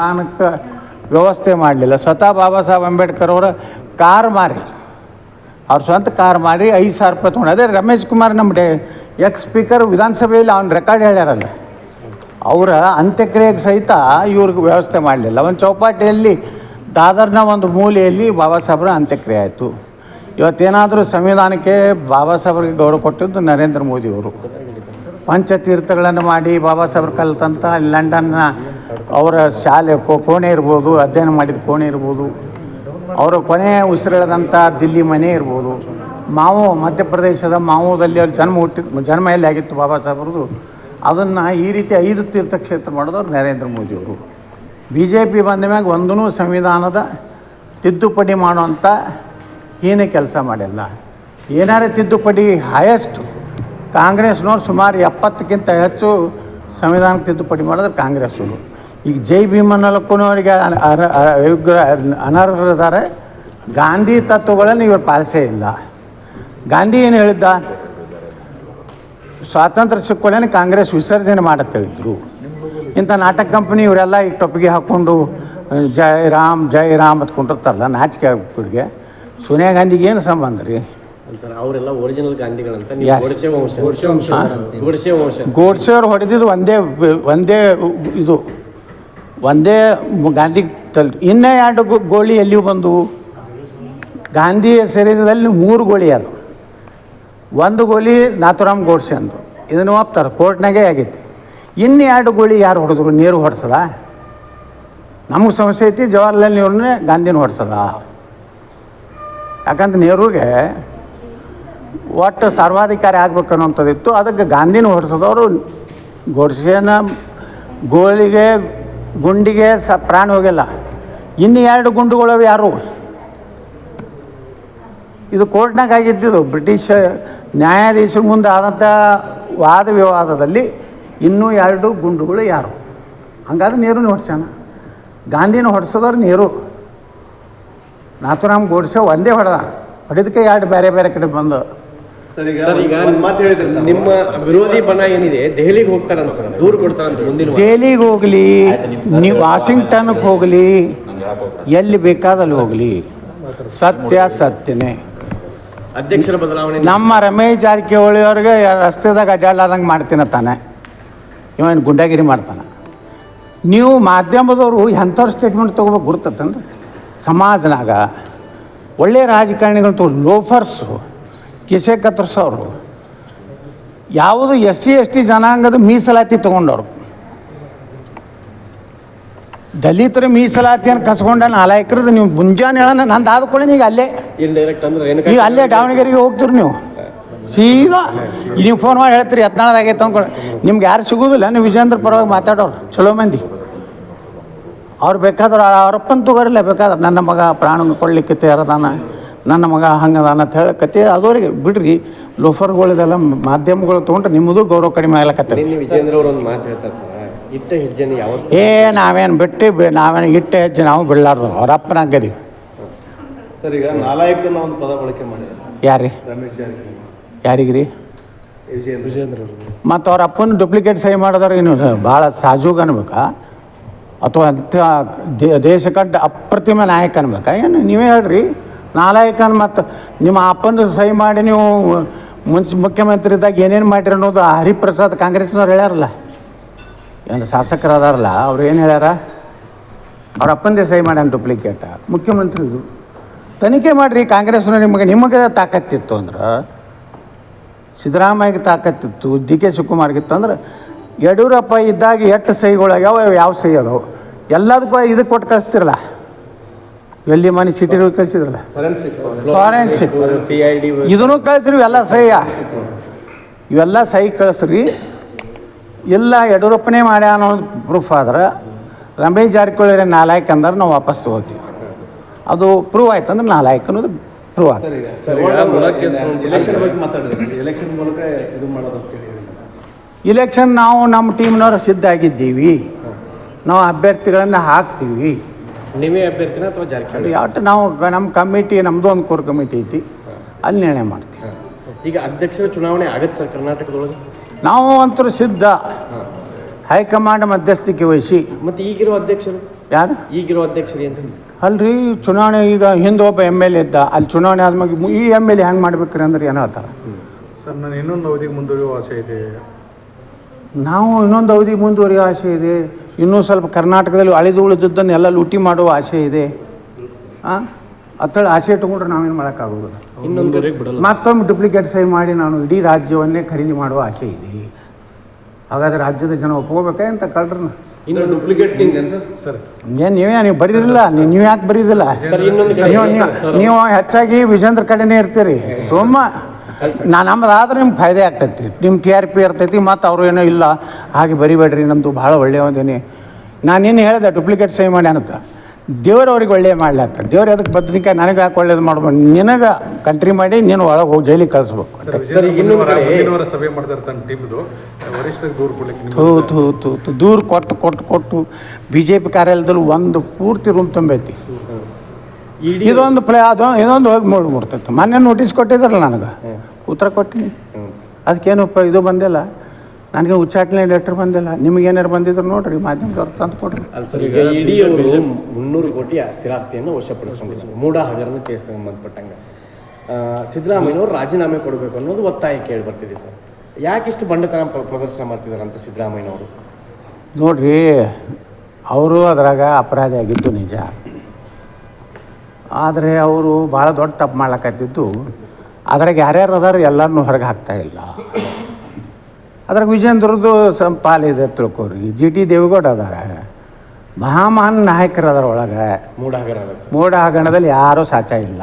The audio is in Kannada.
ಮಾನಕ್ಕೆ ವ್ಯವಸ್ಥೆ ಮಾಡಲಿಲ್ಲ. ಸ್ವತಃ ಬಾಬಾ ಸಾಹೇಬ್ ಅಂಬೇಡ್ಕರ್ ಅವರ ಕಾರ್ ಮಾರಿ. ಅವ್ರ ಸ್ವಂತ ಕಾರ್ ಮಾರಿ ಐದು ಸಾವಿರ ರೂಪಾಯಿ ತೊಗೊಂಡು. ಅದೇ ರಮೇಶ್ ಕುಮಾರ್ ನಮ್ಮ ಡೇ ಎಕ್ಸ್ ಸ್ಪೀಕರ್ ವಿಧಾನಸಭೆಯಲ್ಲಿ ಅವ್ನ ರೆಕಾರ್ಡ್ ಹೇಳ್ಯಾರಲ್ಲ. ಅವರ ಅಂತ್ಯಕ್ರಿಯೆಗೆ ಸಹಿತ ಇವ್ರಿಗೆ ವ್ಯವಸ್ಥೆ ಮಾಡಲಿಲ್ಲ. ಒಂದು ಚೌಪಾಟಿಯಲ್ಲಿ, ದಾದರ್ನ ಒಂದು ಮೂಲೆಯಲ್ಲಿ ಬಾಬಾ ಸಾಹೇಬ್ರ ಅಂತ್ಯಕ್ರಿಯೆ ಆಯಿತು. ಇವತ್ತೇನಾದರೂ ಸಂವಿಧಾನಕ್ಕೆ ಬಾಬಾ ಸಾಹೇಬ್ರಿಗೆ ಗೌರವ ಕೊಟ್ಟಿದ್ದು ನರೇಂದ್ರ ಮೋದಿಯವರು ಪಂಚತೀರ್ಥಗಳನ್ನು ಮಾಡಿ ಬಾಬಾ ಸಾಹೇಬ್ರ ಕಲಿತಂಥ ಲಂಡನ್ನ ಅವರ ಶಾಲೆ ಕೋಣೆ ಇರ್ಬೋದು, ಅಧ್ಯಯನ ಮಾಡಿದ ಕೋಣೆ ಇರ್ಬೋದು. ಅವರ ಕೊನೆ ಉಸಿರೆಳೆದಂಥ ದಿಲ್ಲಿ ಮನೆ ಇರ್ಬೋದು. ಮಾವು, ಮಧ್ಯಪ್ರದೇಶದ ಮಾವುದಲ್ಲಿ ಅವ್ರು ಜನ್ಮ ಹುಟ್ಟಿ ಜನ್ಮ ಎಲ್ಲಿ ಆಗಿತ್ತು ಬಾಬಾ ಸಾಹೇಬ್ರದ್ದು. ಅದನ್ನು ಈ ರೀತಿ ಐದು ತೀರ್ಥಕ್ಷೇತ್ರ ಮಾಡಿದವರು ನರೇಂದ್ರ ಮೋದಿಯವರು. ಬಿ ಜೆ ಪಿ ಬಂದ ಮ್ಯಾಗ ಒಂದೂ ಸಂವಿಧಾನದ ತಿದ್ದುಪಡಿ ಮಾಡುವಂಥ ಏನೇ ಕೆಲಸ ಮಾಡಿಲ್ಲ ಏನಾರೇ ತಿದ್ದುಪಡಿ ಹೈಯೆಸ್ಟ್ ಕಾಂಗ್ರೆಸ್ನವ್ರು ಸುಮಾರು ಎಪ್ಪತ್ತಕ್ಕಿಂತ ಹೆಚ್ಚು ಸಂವಿಧಾನ ತಿದ್ದುಪಡಿ ಮಾಡಿದ್ರೆ ಕಾಂಗ್ರೆಸ್ಸವರು. ಈಗ ಜೈ ಭೀಮನಲ್ಲಕ್ಕೂನವರಿಗೆ ಅನರ್ಹರಿದ್ದಾರೆ. ಗಾಂಧಿ ತತ್ವಗಳನ್ನು ಇವರು ಪಾಲಿಸೇ ಇಲ್ಲ. ಗಾಂಧಿ ಏನು ಹೇಳಿದ್ದ? ಸ್ವಾತಂತ್ರ್ಯ ಸಿಕ್ಕೊಳ್ಳೇನೆ ಕಾಂಗ್ರೆಸ್ ವಿಸರ್ಜನೆ ಮಾಡತ್ತೆ ಹೇಳಿದ್ರು. ಇಂಥ ನಾಟಕ ಕಂಪನಿ ಇವರೆಲ್ಲ ಈಗ ಟೊಪ್ಪಿಗೆ ಹಾಕ್ಕೊಂಡು ಜೈ ರಾಮ್ ಜೈ ರಾಮ್ ಅಂತ ಕೊಂಡಿರ್ತಾರಲ್ಲ ನಾಚಿಕೆ ಆಗ್ಬಿಟ್ಟಿಗೆ ಸೋನಿಯಾ ಗಾಂಧಿಗೆ ಏನು ಸಂಬಂಧ ರೀ? ಅವರೆಲ್ಲ ಒರಿಜಿನಲ್ ಗಾಂಧಿಗಳಂತ. ಗೋಡ್ಸೆಯವ್ರು ಹೊಡೆದಿದ್ದು ಒಂದೇ ಒಂದೇ ಇದು. ಒಂದೇ ಗಾಂಧಿ ತಲ್ ಇನ್ನೇ ಎರಡು ಗೋಳಿ ಎಲ್ಲಿಯೂ ಬಂದವು? ಗಾಂಧಿಯ ಶರೀರದಲ್ಲಿ ಮೂರು ಗೋಳಿ ಅದು. ಒಂದು ಗೋಲಿ ನಾಥುರಾಮ್ ಗೋಡ್ಸೆ ಅಂದರು ಇದನ್ನು ಒಪ್ತಾರೆ ಕೋರ್ಟ್ನಾಗೆ ಆಗೈತಿ ಇನ್ನು ಎರಡು ಗೋಳಿ ಯಾರು ಹೊಡೆದ್ರು? ನೀರು ಹೊಡೆಸದ? ನಮಗೆ ಸಮಸ್ಯೆ ಐತಿ, ಜವಾಹರ್ಲಾಲ್ ನೆಹರೂನೇ ಗಾಂಧಿನ ಹೊಡ್ಸದ. ಯಾಕಂದ್ರೆ ನೆಹರೂಗೆ ಒಟ್ಟು ಸರ್ವಾಧಿಕಾರಿ ಆಗ್ಬೇಕು ಅನ್ನೋಂಥದ್ದಿತ್ತು ಅದಕ್ಕೆ ಗಾಂಧಿನ ಹೊಡ್ಸದವರು ಗೋಡ್ಸೆನ ಗೋಳಿಗೆ ಗುಂಡಿಗೆ ಸ ಪ್ರಾಣ ಹೋಗಿಲ್ಲ. ಇನ್ನು ಎರಡು ಗುಂಡುಗಳು ಯಾರು? ಇದು ಕೋರ್ಟ್ನಾಗ ಆಗಿದ್ದಿದ್ದು. ಬ್ರಿಟಿಷ್ ನ್ಯಾಯಾಧೀಶರ ಮುಂದೆ ಆದಂಥ ವಾದ ವಿವಾದದಲ್ಲಿ ಇನ್ನೂ ಎರಡು ಗುಂಡುಗಳು ಯಾರು? ಹಂಗಾದ್ರೆ ನೀರು ಹೊಡ್ಸ್ಯಾನ ಗಾಂಧಿನ ಹೊಡ್ಸೋದವ್ರು ನೀರು. ನಾಥುರಾಮ್ ಗೋಡ್ಸೆ ಒಂದೇ ಹೊಡೆದ. ಹೊಡೆದಕ್ಕೆ ಎರಡು ಬೇರೆ ಬೇರೆ ಕಡೆ ಬಂದು. ಸರ್ ಈಗ ಸರ್ ಮಾತು ಹೇಳಿದ್ರಿ ನಿಮ್ಮ ವಿರೋಧಿ ಬಣ ಏನಿದೆ ದೆಹಲಿಗೆ ಹೋಗ್ತಾರಂತ ಸರ್ ದೂರ ಕೊಡ್ತಾರಂತ ಮುಂದಿನ ದೆಹಲಿಗೆ ಹೋಗ್ಲಿ ನೀವು ವಾಷಿಂಗ್ಟನ್ಗೆ ಹೋಗ್ಲಿ ಎಲ್ಲಿ ಬೇಕಾದಲ್ಲಿ ಹೋಗಲಿ. ಸತ್ಯ ಸತ್ಯನೇ. ಅಧ್ಯಕ್ಷರ ಬದಲಾವಣೆ ನಮ್ಮ ರಮೇಶ್ ಜಾರಕಿಹೊಳಿ ಅವ್ರಿಗೆ ರಸ್ತೆದಾಗ ಅಡ್ಡಾಡ್ಲಾರ್ದಂಗೆ ಮಾಡ್ತೀನ ತಾನೆ. ಇವನು ಗುಂಡಾಗಿರಿ ಮಾಡ್ತಾನೆ. ನೀವು ಮಾಧ್ಯಮದವರು ಎಂಥವ್ರ ಸ್ಟೇಟ್ಮೆಂಟ್ ತೊಗೋಬೇಕು ಗುರ್ತತನ್ರಿ ಸಮಾಜನಾಗ ಒಳ್ಳೆಯ ರಾಜಕಾರಣಿಗಳಂತೂ ಲೋಫರ್ಸು ಕಿಸೆ ಕತ್ತರಿಸೋರು. ಯಾವುದು ಎಸ್ ಸಿ ಎಸ್ ಟಿ ಜನಾಂಗದ ಮೀಸಲಾತಿ ತೊಗೊಂಡವ್ರು. ದಲಿತರ ಮೀಸಲಾತಿಯನ್ನು ಕಸ್ಕೊಂಡ ನಾಲ್ಕರದ್ದು ನೀವು ಮುಂಜಾನೆ ಹೇಳೋಣ ನಂದು ಆದ್ಕೊಳ್ಳಿ ಈಗ ಅಲ್ಲೇ. ಈಗ ಅಲ್ಲೇ ದಾವಣಗೆರೆಗೆ ಹೋಗ್ತೀರಿ ನೀವು. ಸೀದಾ. ನೀವು ಫೋನ್ ಮಾಡಿ ಹೇಳ್ತೀರಿ ಎತ್ನಾಳದಾಗೈತೆ ಅಂದ್ಕೊಳ್ಳಿ ನಿಮ್ಗೆ ಯಾರು ಸಿಗೋದಿಲ್ಲ ನೀವು ವಿಜೇಂದ್ರ ಪರವಾಗಿ ಮಾತಾಡೋರು. ಚಲೋ ಮಂದಿ. ಅವ್ರು ಬೇಕಾದ್ರೆ ಅವ್ರಪ್ಪನ ತಗೋರಿಲ್ಲ ಬೇಕಾದ್ರೆ ನನ್ನ ಮಗ ಪ್ರಾಣ ಕೊಡ್ಲಿಕ್ಕೆ ತಯಾರದಾನ ನನ್ನ ಮಗ ಹಂಗದ ಅಂತ ಹೇಳಿ ಕತೆ ಅದವರಿಗೆ ಬಿಡ್ರಿ ಲೋಫರ್ಗಳಿದೆಲ್ಲ ಮಾಧ್ಯಮಗಳು ತೊಗೊಂಡ್ರೆ ನಿಮ್ಮದು ಗೌರವ ಕಡಿಮೆ ಆಗ್ಲಕತ್ತೈತಿ. ನಿನ್ನೆ ವಿಜೇಂದ್ರ ಅವರು ಒಂದು ಮಾತು ಹೇಳ್ತಾರೆ ಸರ್ ಇಟ್ಟ ಹೆಜ್ಜೆನ ಯಾವತ್ತು ಏ ನಾವೇನು ಬಿಟ್ಟು ಬಿ- ನಾವೇನು ಇಟ್ಟ ಹೆಜ್ಜೆ ನಾವು ಬಿಡಲಾರ್ದು ಅವರಪ್ಪನ ಗದಿ ಸರ್ ಈಗ ನಾಲಾಯಕನ ಒಂದು ಪದ ಬಳಕೆ ಮಾಡಿ ಯಾರಿ? ರಮೇಶ್ ಜಾರಕಿಹೊಳಿ. ವಿಜಯೇಂದ್ರ. ವಿಜೇಂದ್ರ ಅವರು. ಮತ್ತು ಅವ್ರ ಅಪ್ಪನ ಡೂಪ್ಲಿಕೇಟ್ ಸಹಿ ಮಾಡಿದ್ರೆ ಏನು ಭಾಳ ಸಾಜೂಗ ಅನ್ಬೇಕಾ ಅಥವಾ ಅಂಥ ದೇ- ದೇಶಕ್ಕಂತ ಅಪ್ರತಿಮ ನಾಯಕ ಅನ್ಬೇಕಾ ಏನು ನೀವೇ ಹೇಳ್ರಿ. ನಾಲಾಯಕನ್ ಮತ್ತು ನಿಮ್ಮ ಅಪ್ಪನ ಸಹಿ ಮಾಡಿ ನೀವು ಮುಂಚೆ ಮುಖ್ಯಮಂತ್ರಿ ಇದ್ದಾಗ ಏನೇನು ಮಾಡಿರಿ ಅನ್ನೋದು ಹರಿಪ್ರಸಾದ್ ಕಾಂಗ್ರೆಸ್ನವ್ರು ಹೇಳ್ಯಾರಲ್ಲ. ಏನು ಶಾಸಕರು ಅದಾರಲ್ಲ ಅವ್ರು ಏನು ಹೇಳ್ಯಾರ? ಅವ್ರ ಅಪ್ಪಂದೇ ಸಹಿ ಮಾಡ್ಯಾನ ಡೂಪ್ಲಿಕೇಟ ಮುಖ್ಯಮಂತ್ರಿದು ತನಿಖೆ ಮಾಡಿರಿ, ಕಾಂಗ್ರೆಸ್ನವ್ರು ನಿಮಗೆ ನಿಮಗೆ ತಾಕತ್ತಿತ್ತು ಅಂದ್ರೆ, ಸಿದ್ದರಾಮಯ್ಯಗೆ ತಾಕತ್ತಿತ್ತು, ಡಿ ಕೆ ಶಿವಕುಮಾರ್ಗಿತ್ತು ಅಂದ್ರೆ, ಯಡಿಯೂರಪ್ಪ ಇದ್ದಾಗ ಎಷ್ಟು ಸಹಿಗಳಾಗ್ಯಾವ ಯಾವ ಸಹಿ ಅದಾವೆ? ಎಲ್ಲದಕ್ಕೂ ಇದಕ್ಕೆ ಕೊಟ್ಟು ಕಳಿಸ್ತಿರಲ್ಲ. ಎಲ್ಲಿ ಮನೆ city ಕಳಿಸಿದ್ರಲ್ಲ? Forensic forensic C I D ಇದನ್ನು ಕಳಿಸ್ರಿ ಇವೆಲ್ಲ ಸಹಿಯ ಇವೆಲ್ಲ ಸಹಿ ಕಳಿಸ್ರಿ. ಎಲ್ಲ ಯಡಿಯೂರಪ್ಪನೇ ಮಾಡ್ಯ ಅನ್ನೋದು ಪ್ರೂಫ್ ಆದ್ರೆ ರಮೇಶ್ ಜಾರಕಿಹೊಳಿ ನಾಲ್ಕು ಅಂದ್ರೆ ನಾವು ವಾಪಸ್ ತಗೋತೀವಿ. ಅದು ಪ್ರೂವ್ ಆಯ್ತು ಅಂದ್ರೆ ನಾಲ್ಕು ಅನ್ನೋದು ಪ್ರೂವ್ ಹೇಳಿ. ಇಲೆಕ್ಷನ್ ನಾವು ನಮ್ಮ ಟೀಮ್ನವ್ರು ಸಿದ್ಧ ಆಗಿದ್ದೀವಿ. ನಾವು ಅಭ್ಯರ್ಥಿಗಳನ್ನು ಹಾಕ್ತೀವಿ. ನೀವೇ ಅಭ್ಯರ್ಥಿನ ಅಥವಾ ಜಾರಕಿಹೊಳಿ? ಯಾವ ನಾವು ನಮ್ಮ ಕಮಿಟಿ ನಮ್ಮದು ಒಂದು ಕೋರ್ ಕಮಿಟಿ ಐತಿ. ಅಲ್ಲಿ ನಿರ್ಣಯ ಮಾಡ್ತೀವಿ. ಈಗ ಅಧ್ಯಕ್ಷರ ಚುನಾವಣೆ ಆಗತ್ತೆ ಸರ್ ಕರ್ನಾಟಕದೊಳಗೆ? ನಾವು ಅಂತರೂ ಸಿದ್ಧ. ಹೈಕಮಾಂಡ್ ಮಧ್ಯಸ್ಥಿಕೆ ವಹಿಸಿ. ಮತ್ತು ಈಗಿರೋ ಅಧ್ಯಕ್ಷರು? ಯಾರು? ಈಗಿರೋ ಅಧ್ಯಕ್ಷರು ಏನು ಅಲ್ರಿ ಚುನಾವಣೆ ಈಗ ಹಿಂದೆ ಒಬ್ಬ ಎಂ ಎಲ್ ಎ ಇದ್ದ. ಅಲ್ಲಿ ಚುನಾವಣೆ ಆದ್ಮೇಲೆ ಈ ಎಂ ಎಲ್ ಎ ಹೆಂಗೆ ಮಾಡ್ಬೇಕ್ರಿ ಅಂದ್ರೆ ಏನೋ ಹೇಳ್ತಾರೆ? ಸರ್ ನಾನು ಇನ್ನೊಂದು ಅವಧಿಗೆ ಮುಂದುವರಿಯುವ ಆಸೆ ಇದೆ. ನಾವು ಇನ್ನೊಂದು ಅವಧಿಗೆ ಮುಂದುವರಿಯೋ ಆಸೆ ಇದೆ. ಇನ್ನೂ ಸ್ವಲ್ಪ ಕರ್ನಾಟಕದಲ್ಲಿ ಅಳಿದು ಉಳಿದದ್ದನ್ನು ಎಲ್ಲ ಲೂಟಿ ಮಾಡುವ ಆಸೆ ಇದೆ. ಹಾಂ ಅತ್ತೇಳಿ ಆಸೆ ಇಟ್ಟುಕೊಂಡ್ರೆ ನಾವೇನು ಮಾಡೋಕ್ಕಾಗೋದಿಲ್ಲ. ಇನ್ನೊಂದು ಬಿಡಲ್ಲ. ಮತ್ತೊಮ್ಮೆ ಡುಪ್ಲಿಕೇಟ್ ಸಹಿ ಮಾಡಿ ನಾನು ಇಡೀ ರಾಜ್ಯವನ್ನೇ ಖರೀದಿ ಮಾಡುವ ಆಸೆ ಇದೆ. ಹಾಗಾದ್ರೆ ರಾಜ್ಯದ ಜನ ಒಪ್ಕೋಬೇಕಾ ಅಂತ ಕಳ್ರನ್ನ ಡೂಪ್ಲಿಕೇಟ್ ಸರ್? ಏನು ನೀವೇ ನೀವು ಬರೀದಿಲ್ಲ ನೀವು ಯಾಕೆ ಬರೀದಿಲ್ಲ ನೀವು ಹೆಚ್ಚಾಗಿ ವಿಜೇಂದ್ರ ಕಡೆನೇ ಇರ್ತೀರಿ. ಸೋಮ. ನಾ ನಮ್ದು ಆದ್ರೆ ನಿಮ್ಗೆ ಫಾಯ್ದೆ ಆಗ್ತೈತಿ. ನಿಮ್ಮ ಟಿ ಆರ್ ಪಿ ಇರ್ತೈತಿ ಮತ್ತು ಅವರು ಏನೋ ಇಲ್ಲ ಹಾಗೆ ಬರಿಬೇಡ್ರಿ ನಮ್ಮದು ಭಾಳ ಒಳ್ಳೆಯ ಒಂದೇನೆ ನಾನು ಏನು ಹೇಳಿದೆ ಡುಪ್ಲಿಕೇಟ್ ಸಹಿ ಮಾಡಿ ಅಂತ. ದೇವ್ರು ಅವ್ರಿಗೆ ಒಳ್ಳೆಯ ಅಂತ. ದೇವ್ರು ಅದಕ್ಕೆ ಬದ್ನಿಕಾಯಿ ನನಗೆ ಯಾಕೆ ಒಳ್ಳೇದು ಮಾಡ್ಬೋದು ನಿನಗೆ ಕಂಟ್ರಿ ಮಾಡಿ ನೀನು ಒಳಗೆ ಹೋಗಿ ಜೈಲಿಗೆ ಕಳಿಸ್ಬೇಕು ಥೂ ಥೂ ಥೂ ಥೂ. ದೂರ ಕೊಟ್ಟು ಕೊಟ್ಟು ಕೊಟ್ಟು ಬಿ ಜೆ ಪಿ ಕಾರ್ಯಾಲಯದಲ್ಲಿ ಒಂದು ಪೂರ್ತಿ ರೂಮ್ ತುಂಬೈತಿ. ಇದೊಂದು ಪ್ಲೇ ಅದು ಇದೊಂದು ಹೋಗಿ ಮೂಡ್ ಮುಡ್ತೈತೆ ಮೊನ್ನೆ ನೋಟಿಸ್ ಕೊಟ್ಟಿದ್ರಲ್ಲ ನನಗೆ. ಉತ್ತರ ಕೊಟ್ಟಿನಿ ಅದಕ್ಕೇನು ಪ ಇದು ಬಂದಿಲ್ಲ. ನನಗೆ ಉಚ್ಚಾಟನೆ ಲೆಟ್ರ್ ಬಂದಿಲ್ಲ. ನಿಮಗೇನಾರು ಬಂದಿದ್ರು ನೋಡ್ರಿ ಮಾಧ್ಯಮದವ್ರು ತಂದು ಕೊಡ್ರಿ. ಮುನ್ನೂರು ಕೋಟಿ ಸ್ಥಿರಾಸ್ತಿಯನ್ನು ವಶಪಡಿಸ್ಕೊಂಡಿದ್ದಾರೆ. ಮೂಡ ಹಗರಣ ಕೇಸ್ ಸಂಬಂಧಪಟ್ಟಂಗೆ. ಸಿದ್ದರಾಮಯ್ಯವರು ರಾಜೀನಾಮೆ ಕೊಡಬೇಕು ಅನ್ನೋದು ಒತ್ತಾಯ ಕೇಳಿ ಬರ್ತಿದೆ ಸರ್. ಯಾಕಿಷ್ಟು ಬಂಡತನ ಪ್ರ- ಪ್ರದರ್ಶನ ಮಾಡ್ತಿದ್ದಾರೆ ಅಂತ ಸಿದ್ದರಾಮಯ್ಯನವರು? ನೋಡ್ರಿ ಅವರು ಅದ್ರಾಗ ಅಪರಾಧಿ ಆಗಿದ್ದು ನಿಜ. ಆದರೆ ಅವರು ಭಾಳ ದೊಡ್ಡ ತಪ್ಪು ಮಾಡ್ಲಕತ್ತಿದ್ದು. ಅದ್ರಾಗ ಯಾರ್ಯಾರು ಅದಾರ ಎಲ್ಲರನ್ನೂ ಹೊರಗೆ ಹಾಕ್ತಾ ಇಲ್ಲ. ಅದ್ರಾಗ ವಿಜೇಂದ್ರದ್ದು ಸಂ ಪಾಲಿದೆ ತಿಳ್ಕೊರಿ. ಜಿ ಟಿ ದೇವೇಗೌಡ ಅದಾರ. ಮಹಾಮಹಾನ್ ನಾಯಕರದಾರ ಅದರ ಒಳಗೆ. ಮೂಡ ಹಗರಣ ಮೋಡ ಹಗರಣದಲ್ಲಿ ಯಾರೂ ಸಾಚ ಇಲ್ಲ.